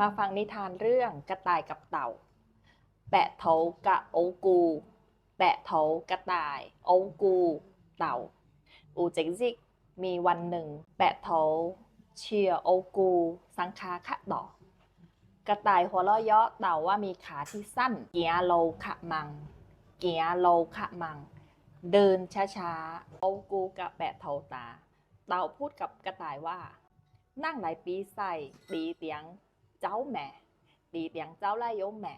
มาฟังนิทานเรื่องกระต่ายกับเต่า แปะเถากะโอกู แปะเถากระต่ายโอกู เต่า อูเจงซิก มีวันหนึ่ง แปะเถาเชียโอกู สังคาขะดอกระต่ายหัวเราะเยาะเต่าว่ามีขาที่สั้น เกียโลขะมัง เกียโลขะมัง เดินช้าๆโอกูกับแปะเถาตา เต่าพูดกับกระต่ายว่า นั่งหลายปีใส่ตีเตียง เจ้าแหม่ตีเตียงเจ้าไล่ยมแหม่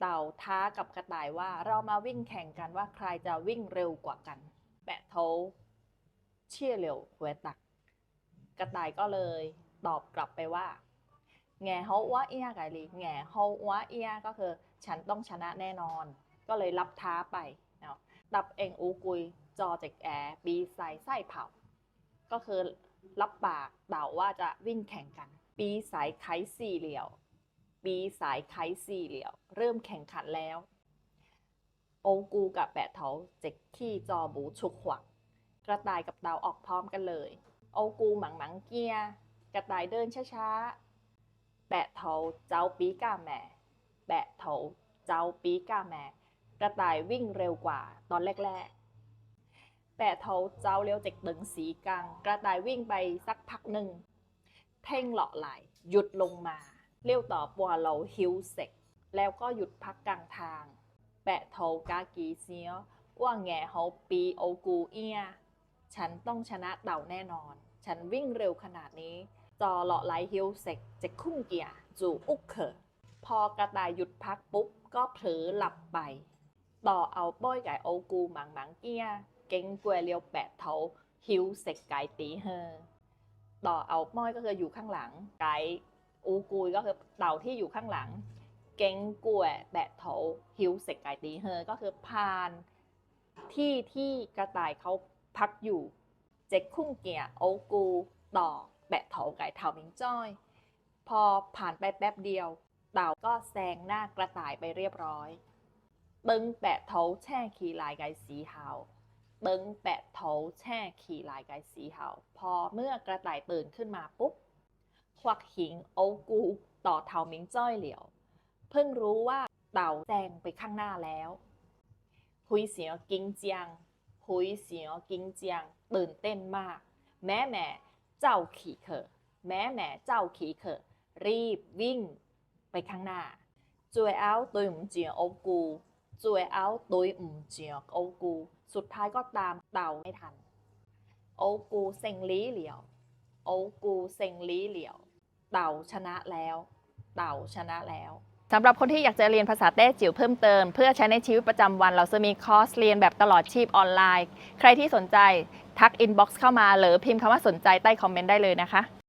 เต่าท้ากับกระต่ายว่าเรามาวิ่งแข่งกันว่าใครจะวิ่งเร็วกว่ากัน แปะโถเชี่ยเหลียวหวตัก กระต่ายก็เลย ตอบกลับไปว่าแง่เฮาว่าเอียไกลีแง่เฮาว่าเอียก็คือ ฉันต้องชนะแน่นอน ก็เลยรับท้าไปเนาะตับเองอูกุย จอเจกแอปีใสไส้เผา ก็คือรับปากเต่าว่าจะวิ่งแข่งกัน ปีสายไคสี่เหลี่ยว ปีสายไคสี่เหลี่ยว เริ่มแข่งขันแล้วโอกูกับแปะเถาเจ็กขี้จอบูฉุกหวัก กระต่ายกับเต่าออกพร้อมกันเลย โอกูหมังหมังเกีย กระต่ายเดินช้าๆ แปะเถาเจ้าปีกาแม่แปะเถาเจ้าปีกาแม่กระต่ายวิ่งเร็วกว่าตอนแรกๆ แปะเถาเจ้าเลี้ยวเจ็กตึงสีกัง กระต่ายวิ่งไปสักพักหนึ่ง เท่งเหลาะไหลหยุดลงมาเลี้ยวต่อปัวเราฮิวเสกแล้วก็หยุดพักกลางทาง แปะเถากากีเสียวว่าแง่เฮาปีโอกูเอียฉันต้องชนะเต่าแน่นอน ฉันวิ่งเร็วขนาดนี้ จอเลาะไหลฮิวเซกเจะคุ้งเกียร์จูอุกเขอพอกระต่ายหยุดพักปุ๊บ ก็เผลอหลับไป ต่อเอาป้อยไก่โอกูหมังหมังเกียร์เก่งกวยเลียวแปะเถาฮิวเซกไก่ตีเฮอ ต่อเอาป้อยก็คืออยู่ข้างหลังไก่อูกุยก็คือเต่าที่อยู่ข้างหลัง เก่งกวยแปะเถาฮิวเซกไก่ตีเฮอก็คือพานที่ที่กระต่ายเขาพักอยู่ เจ็กคุ้งเกียโอกูต่อแบะเถาไก่เถามิงจ้อย พอผ่านไปแป๊บเดียว เต่าก็แซงหน้ากระต่ายไปเรียบร้อย ตึงแปะเถาแช่ขี่ลายไก่สีหาว ตึงแปะเถาแช่ขี่ลายไก่สีหาวพอเมื่อกระต่ายตื่นขึ้นมาปุ๊บ ควักหิงโอกู ต่อเถามิงจ้อยเหลียว เพิ่งรู้ว่าเต่าแซงไปข้างหน้าแล้วหุยเสียวกิงเจียงหุยเสียวกิงเจียงตื่นเต้นมาก แม่แม่เจ้าขี่เขอแม่แม่เจ้าขี่เขอรีบวิ่งไปข้างหน้าจวยเอาตุยมเจียงโอกู จวยเอาตุยหมเจียงโอกู สุดท้ายก็ตามเต่าไม่ทัน โอกูเซ็งลีเหลียว โอกูเซ็งลีเหลียว เต่าชนะแล้ว เต่าชนะแล้วสำหรับคนที่อยากจะเรียนภาษาแต้จิ๋วเพิ่มเติม เพื่อใช้ในชีวิตประจำวัน เราจะมีคอร์สเรียนแบบตลอดชีพออนไลน์ ใครที่สนใจทักอินบ็อกซ์เข้ามา หรือพิมพ์คำว่าสนใจใต้คอมเมนต์ได้เลยนะคะ